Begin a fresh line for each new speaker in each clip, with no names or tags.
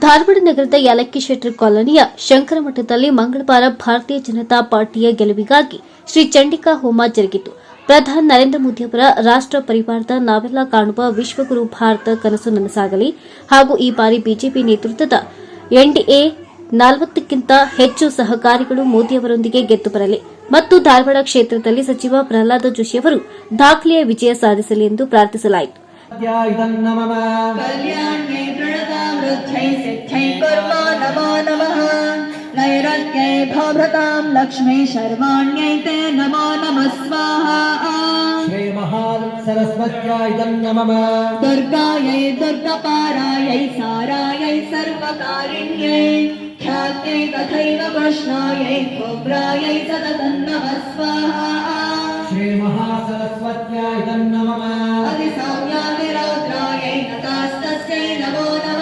ಧಾರವಾಡ ನಗರದ ಯಾಲಕ್ಕಿ ಶೆಟ್ಟರ್ ಕಾಲೋನಿಯ ಶಂಕರಮಠದಲ್ಲಿ ಮಂಗಳವಾರ ಭಾರತೀಯ ಜನತಾ ಪಾರ್ಟಿಯ ಗೆಲುವಿಗಾಗಿ ಶ್ರೀ ಚಂಡಿಕಾ ಹೋಮ ಜರುಗಿತು. ಪ್ರಧಾನಿ ನರೇಂದ್ರ ಮೋದಿ ಅವರ ರಾಷ್ಟ್ರ ಪರಿವಾರದ ನಾವೆಲ್ಲ ಕಾಣುವ ವಿಶ್ವಗುರು ಭಾರತ ಕನಸು ನನಸಾಗಲಿ ಹಾಗೂ ಈ ಬಾರಿ ಬಿಜೆಪಿ ನೇತೃತ್ವದ ಎನ್ಡಿಎ ನಲವತ್ತಕ್ಕಿಂತ ಹೆಚ್ಚು ಸಹಕಾರಿಗಳು ಮೋದಿಯವರೊಂದಿಗೆ ಗೆದ್ದು ಬರಲಿ ಮತ್ತು ಧಾರವಾಡ ಕ್ಷೇತ್ರದಲ್ಲಿ ಸಚಿವ ಪ್ರಹ್ಲಾದ ಜೋಶಿಯವರು ದಾಖಲೆಯ ವಿಜಯ ಸಾಧಿಸಲಿ ಎಂದು ಪ್ರಾರ್ಥಿಸಲಾಯಿತು.
नमो नमः। लक्ष्मी शर्वाण्य नमो नम स्वाहा।
श्रीमहासरस्वत्याय इदं नमः।
दुर्गायै दुर्गपारायै सारायै सर्वकारिण्यै ख्यात्यै तथैव कृष्णायै धोब्रायै सततं स्वाहा। नमो नम।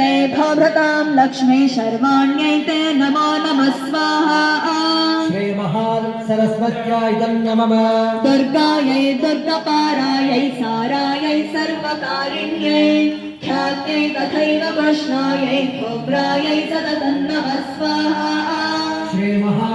सर्वाण्यै लक्ष्मी शर्वाण्य नमो नम स्वाहा।
श्री नमः।
दुर्गायै नम दुर्गा सर्वकारिण्यै पारा तथैव सर्वकारिण्य भोग्रायै सततं स्वाहा।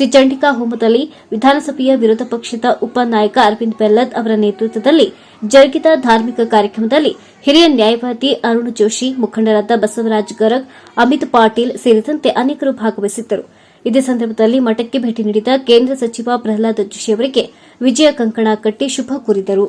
ಶ್ರೀ ಚಂಡಿಕಾ ಹೋಮದಲ್ಲಿ ವಿಧಾನಸಭೆಯ ವಿರೋಧ ಪಕ್ಷದ ಉಪನಾಯಕ ಅರವಿಂದ್ ಬೆಲ್ಲದ್ ಅವರ ನೇತೃತ್ವದಲ್ಲಿ ಜರುಗಿದ ಧಾರ್ಮಿಕ ಕಾರ್ಯಕ್ರಮದಲ್ಲಿ ಹಿರಿಯ ನ್ಯಾಯವಾದಿ ಅರುಣ್ ಜೋಶಿ, ಮುಖಂಡರಾದ ಬಸವರಾಜ್ ಗರಗ್, ಅಮಿತ್ ಪಾಟೀಲ್ ಸೇರಿದಂತೆ ಅನೇಕರು ಭಾಗವಹಿಸಿದ್ದರು. ಇದೇ ಸಂದರ್ಭದಲ್ಲಿ ಮಠಕ್ಕೆ ಭೇಟಿ ನೀಡಿದ ಕೇಂದ್ರ ಸಚಿವ ಪ್ರಹ್ಲಾದ್ ಜೋಶಿ ಅವರಿಗೆ ವಿಜಯ ಕಂಕಣ ಕಟ್ಟಿ ಶುಭ ಕೋರಿದರು.